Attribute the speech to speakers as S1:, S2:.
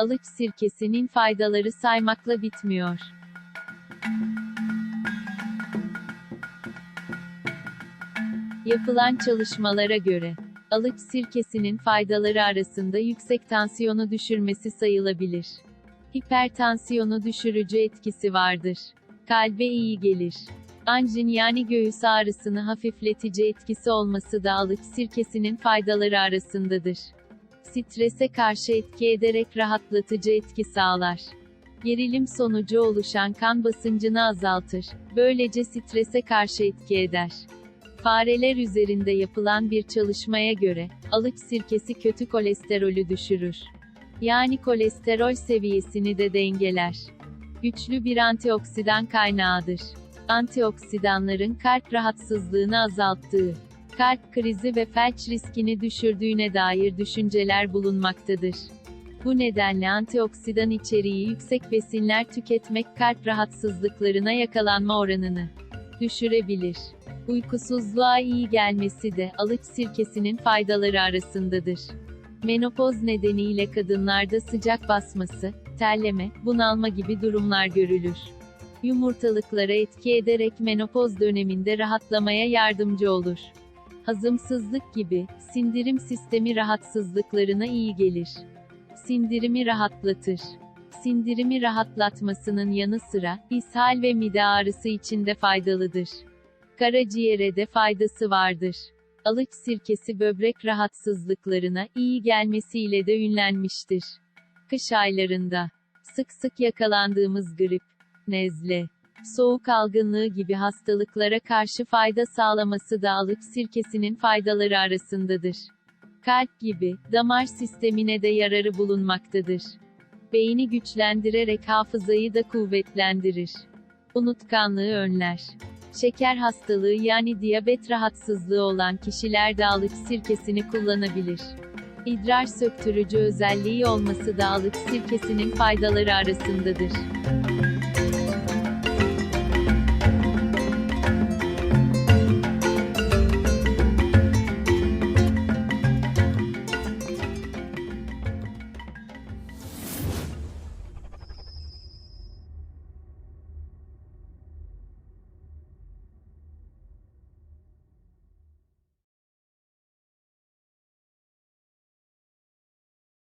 S1: Alıç sirkesinin faydaları saymakla bitmiyor. Yapılan çalışmalara göre, alıç sirkesinin faydaları arasında yüksek tansiyonu düşürmesi sayılabilir. Hipertansiyonu düşürücü etkisi vardır. Kalbe iyi gelir. Anjin yani göğüs ağrısını hafifletici etkisi olması da alıç sirkesinin faydaları arasındadır. Strese karşı etki ederek rahatlatıcı etki sağlar. Gerilim sonucu oluşan kan basıncını azaltır. Böylece strese karşı etki eder. Fareler üzerinde yapılan bir çalışmaya göre, alıç sirkesi kötü kolesterolü düşürür. Yani kolesterol seviyesini de dengeler. Güçlü bir antioksidan kaynağıdır. Antioksidanların kalp rahatsızlığını azalttığı, kalp krizi ve felç riskini düşürdüğüne dair düşünceler bulunmaktadır. Bu nedenle antioksidan içeriği yüksek besinler tüketmek kalp rahatsızlıklarına yakalanma oranını düşürebilir. Uykusuzluğa iyi gelmesi de alıç sirkesinin faydaları arasındadır. Menopoz nedeniyle kadınlarda sıcak basması, terleme, bunalma gibi durumlar görülür. Yumurtalıklara etki ederek menopoz döneminde rahatlamaya yardımcı olur. Hazımsızlık gibi, sindirim sistemi rahatsızlıklarına iyi gelir. Sindirimi rahatlatır. Sindirimi rahatlatmasının yanı sıra, ishal ve mide ağrısı için de faydalıdır. Karaciğere de faydası vardır. Alıç sirkesi böbrek rahatsızlıklarına iyi gelmesiyle de ünlenmiştir. Kış aylarında sık sık yakalandığımız grip, nezle, soğuk algınlığı gibi hastalıklara karşı fayda sağlaması da alıç sirkesinin faydaları arasındadır. Kalp gibi, damar sistemine de yararı bulunmaktadır. Beyni güçlendirerek hafızayı da kuvvetlendirir. Unutkanlığı önler. Şeker hastalığı yani diyabet rahatsızlığı olan kişiler de alıç sirkesini kullanabilir. İdrar söktürücü özelliği olması da alıç sirkesinin faydaları arasındadır.